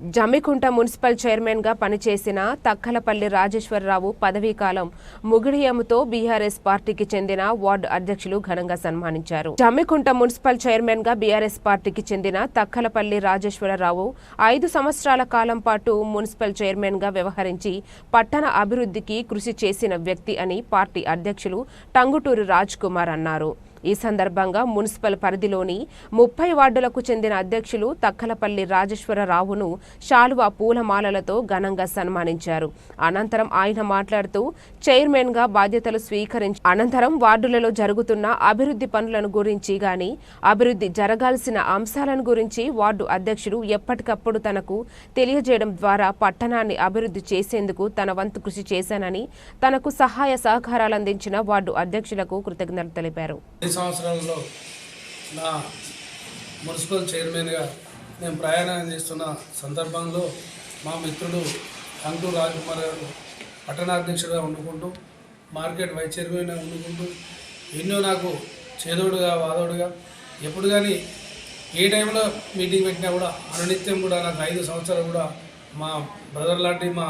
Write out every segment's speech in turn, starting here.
Jammikunta municipal చైర్మన్గా పనిచేసిన తక్కలపల్లి రాజేశ్వరరావు పదవీకాలం ముగిడియంతో బీఆర్ఎస్ పార్టీకి చెందిన వార్డు అధ్యక్షులు ఘనంగా సన్మానించారు. జమ్మికుంట మున్సిపల్ చైర్మన్గా బీఆర్ఎస్ పార్టీకి చెందిన తక్కలపల్లి రాజేశ్వరరావు ఐదు సంవత్సరాల కాలం పాటు మున్సిపల్ చైర్మన్గా వ్యవహరించి పట్టణ అభివృద్ధికి కృషి చేసిన వ్యక్తి అని పార్టీ అధ్యక్షులు టంగుటూరి రాజ్ కుమార్ అన్నారు. ఈ సందర్భంగా మున్సిపల్ పరిధిలోని ముప్పై వార్డులకు చెందిన అధ్యక్షులు తక్కలపల్లి రాజేశ్వరరావును శాలువా పూలమాలలతో ఘనంగా సన్మానించారు. అనంతరం ఆయన మాట్లాడుతూ చైర్మన్గా బాధ్యతలు స్వీకరించి అనంతరం వార్డులలో జరుగుతున్న అభివృద్ధి పనులను గురించి గాని అభివృద్ధి జరగాల్సిన అంశాలను గురించి వార్డు అధ్యక్షుడు ఎప్పటికప్పుడు తనకు తెలియజేయడం ద్వారా పట్టణాన్ని అభివృద్ధి చేసేందుకు తన వంతు కృషి చేశానని తనకు సహాయ సహకారాలు అందించిన వార్డు అధ్యక్షులకు కృతజ్ఞతలు తెలిపారు. సంవత్సరంలో నా మున్సిపల్ చైర్మన్గా నేను ప్రయాణం చేస్తున్న సందర్భంలో మా మిత్రుడు అంటూ రాజకుమార్ గారు పట్టణాధ్యక్షుడిగా వండుకుంటూ మార్కెట్ వైస్ చైర్మన్గా వండుకుంటూ ఎన్నో నాకు చేదోడుగా వాదోడుగా ఎప్పుడు కానీ ఏ టైంలో మీటింగ్ పెట్టినా కూడా అనునిత్యం కూడా నాకు ఐదు సంవత్సరాలు కూడా మా బ్రదర్ లాంటి మా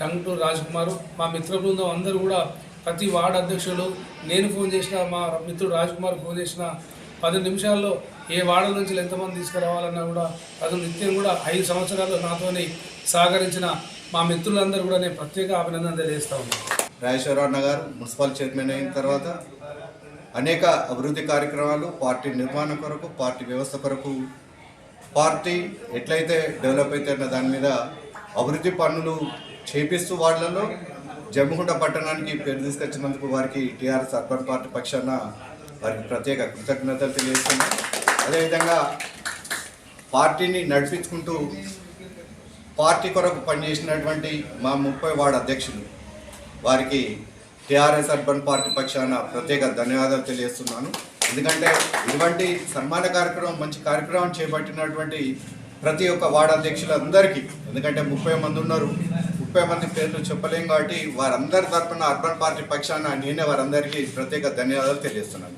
టంగ్ టు రాజ్కుమార్ మా మిత్ర బృందం అందరూ కూడా ప్రతి వార్డు అధ్యక్షులు నేను ఫోన్ చేసిన మా మిత్రుడు రాజ్కుమార్ ఫోన్ చేసిన పది నిమిషాల్లో ఏ వార్డుల నుంచి ఎంతమంది తీసుకురావాలన్నా కూడా అది నిత్యం కూడా ఐదు సంవత్సరాలు నాతోని సహకరించిన మా మిత్రులందరూ కూడా నేను ప్రత్యేక అభినందన తెలియజేస్తా ఉన్నాను. రాజేశ్వరరావు నగర్ మున్సిపల్ చైర్మన్ అయిన తర్వాత అనేక అభివృద్ధి కార్యక్రమాలు పార్టీ నిర్మాణం కొరకు పార్టీ వ్యవస్థ కొరకు పార్టీ ఎట్లయితే డెవలప్ అవుతున్న దాని మీద అభివృద్ధి పనులు చేపిస్తూ వాళ్ళలో జమ్మికుంట పట్టణానికి పేరు తీసుకొచ్చినందుకు వారికి టీఆర్ఎస్ అర్బన్ పార్టీ పక్షాన వారికి ప్రత్యేక కృతజ్ఞతలు తెలియజేస్తున్నాం. అదేవిధంగా పార్టీని నడిపించుకుంటూ పార్టీ కొరకు పనిచేసినటువంటి మా ముప్పై వార్డు అధ్యక్షులు వారికి టీఆర్ఎస్ అర్బన్ పార్టీ పక్షాన ప్రత్యేక ధన్యవాదాలు తెలియజేస్తున్నాను. ఎందుకంటే ఇటువంటి సన్మాన కార్యక్రమం మంచి కార్యక్రమం చేపట్టినటువంటి ప్రతి ఒక్క వార్డు అధ్యక్షులందరికీ ఎందుకంటే ముప్పై మంది ఉన్నారు ముప్పై మంది పేర్లు చెప్పలేం కాబట్టి వారందరి తరఫున అర్బన్ పార్టీ పక్షాన నేనే వారందరికీ ప్రత్యేక ధన్యవాదాలు తెలియజేస్తున్నాను.